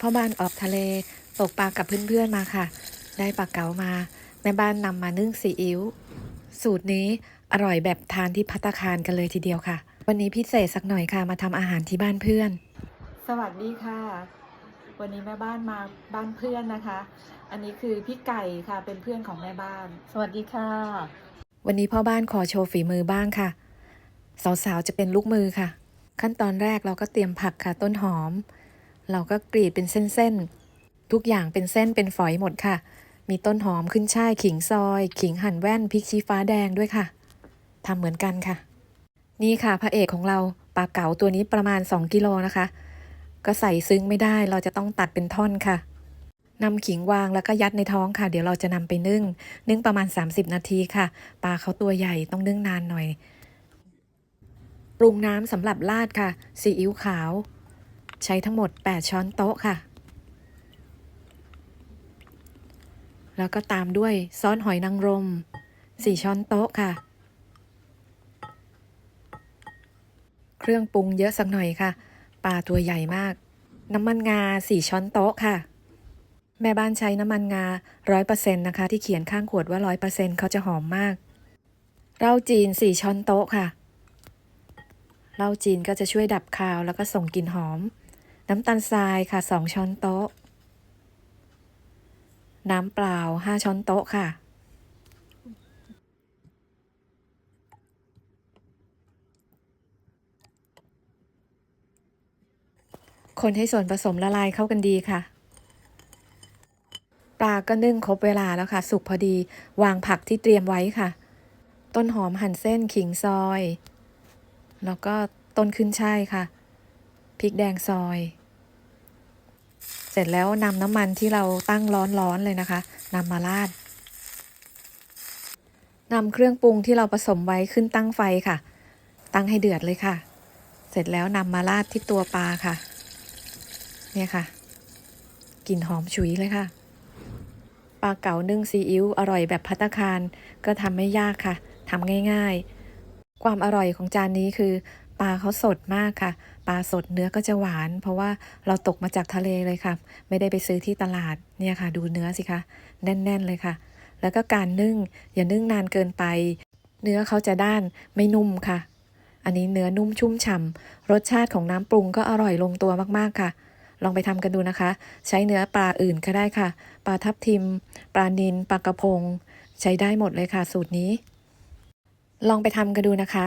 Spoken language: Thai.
พ่อบ้านออกทะเลตกปลากับเพื่อนๆมาค่ะ ได้ปลาเก๋ามาแม่บ้านนำมานึ่งซีอิ๊วสูตรนี้อร่อยแบบทานที่พัตตาคารกันเลยทีเดียวค่ะ วันนี้พิเศษสักหน่อยค่ะมาทำอาหารที่บ้านเพื่อน สวัสดีค่ะ วันนี้แม่บ้านมาบ้านเพื่อนนะคะ อันนี้คือพี่ไก่ค่ะเป็นเพื่อนของแม่บ้าน สวัสดีค่ะ วันนี้พ่อบ้านขอโชว์ฝีมือบ้างค่ะ สาวๆจะเป็นลูกมือค่ะ ขั้นตอนแรกเราก็เตรียมผักค่ะต้นหอม เราก็กรีดเป็นเส้นๆ ทุกอย่างเป็นเส้นเป็นฝอยหมดค่ะ มีต้นหอมขึ้นช่ายขิงซอย ขิงหั่นแว่นพริกชี้ฟ้าแดงด้วยค่ะทำเหมือนกันค่ะ นี่ค่ะพระเอกของเราปลาเก๋าตัวนี้ประมาณ 2 กิโลนะคะ ก็ใส่ซึ้งไม่ได้เราจะต้องตัดเป็นท่อนค่ะนำขิงวางแล้วก็ยัดในท้องค่ะ เดี๋ยวเราจะนำไปนึ่ง นึ่งประมาณ 30 นาทีค่ะ ปลาเขาตัวใหญ่ต้องนึ่งนานหน่อย ปรุงน้ำสำหรับราดค่ะ ซีอิ๊วขาว ใช้ทั้งหมด 8 ช้อนโต๊ะค่ะ แล้วก็ตามด้วยซอสหอยนางรม 4 ช้อนโต๊ะค่ะ เครื่องปรุงเยอะสักหน่อยค่ะปลาตัวใหญ่มาก น้ำมันงา 4 ช้อนโต๊ะค่ะ แม่บ้านใช้น้ำมันงาร้อยเปอร์เซ็นต์นะคะ ที่เขียนข้างขวดว่าร้อยเปอร์เซ็นต์เขาจะหอมมากเหล้าจีนสี่ช้อนโต๊ะค่ะเหล้าจีนก็จะช่วยดับคาวแล้วก็ส่งกลิ่นหอม น้ำตาลทรายค่ะสองช้อนโต๊ะ น้ำเปล่าห้าช้อนโต๊ะค่ะ คนให้ส่วนผสมละลายเข้ากันดีค่ะปลาก็นึ่งครบเวลาแล้วค่ะ สุกพอดีวางผักที่เตรียมไว้ค่ะ ต้นหอมหั่นเส้นขิงซอย แล้วก็ต้นขึ้นช่ายค่ะพริกแดงซอย เสร็จแล้วนำน้ำมันที่เราตั้งร้อนๆเลยนะคะนำมาราดนำเครื่องปรุงที่เราผสมไว้ขึ้นตั้งไฟค่ะ ตั้งให้เดือดเลยค่ะ เสร็จแล้วนำมาราดที่ตัวปลาค่ะ เนี่ยค่ะกลิ่นหอมฉุยเลยค่ะปลาเก๋านึ่งซีอิ๊วอร่อยแบบพัตตาคารก็ทำไม่ยากค่ะทำง่าย ๆ ความอร่อยของจานนี้คือ ปลาเขาสดมากค่ะ ปลาสดเนื้อก็จะหวาน เพราะว่าเราตกมาจากทะเลเลยค่ะ ไม่ได้ไปซื้อที่ตลาดเนี่ยค่ะ ดูเนื้อสิคะแน่น ๆ เลยค่ะ แล้วก็การนึ่งอย่านึ่งนานเกินไป เนื้อเขาจะด้านไม่นุ่มค่ะ อันนี้เนื้อนุ่มชุ่มฉ่ำรสชาติของน้ำปรุงก็อร่อยลงตัวมากๆค่ะ ลองไปทำกันดูนะคะ ใช้เนื้อปลาอื่นก็ได้ค่ะ ปลาทับทิม ปลานิลปลากระพง ใช้ได้หมดเลยค่ะ สูตรนี้ ลองไปทำกันดูนะคะ